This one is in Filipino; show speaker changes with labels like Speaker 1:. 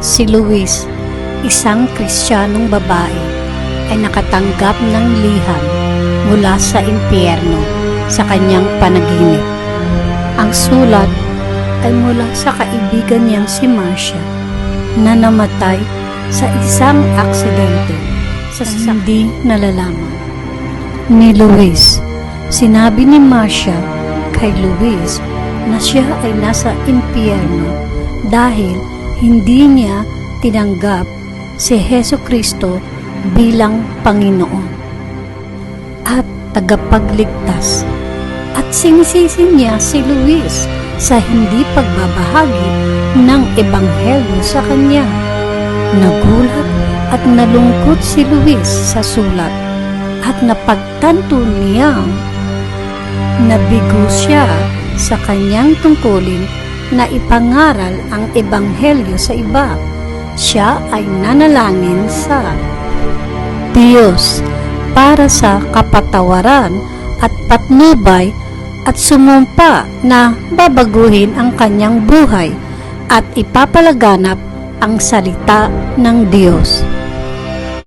Speaker 1: Si Luis, isang kristyanong babae, ay nakatanggap ng liham mula sa impyerno sa kanyang panaginip. Ang sulat ay mula sa kaibigan niyang si Marcia na namatay sa isang aksidente sa hindi nalalaman. Ni Luis, sinabi ni Marcia kay Luis na siya ay nasa impyerno dahil hindi niya tinanggap si Heso Kristo bilang Panginoon at tagapagligtas. At sinisisi niya si Luis sa hindi pagbabahagi ng Ebanghelyo sa kanya. Nagulat at nalungkot si Luis sa sulat at napagtanto niyang nabigo siya sa kanyang tungkulin na ipangaral ang Ebanghelyo sa iba. Siya ay nanalangin sa Diyos para sa kapatawaran at patnubay at sumumpa na babaguhin ang kanyang buhay at ipapalaganap ang salita ng Diyos.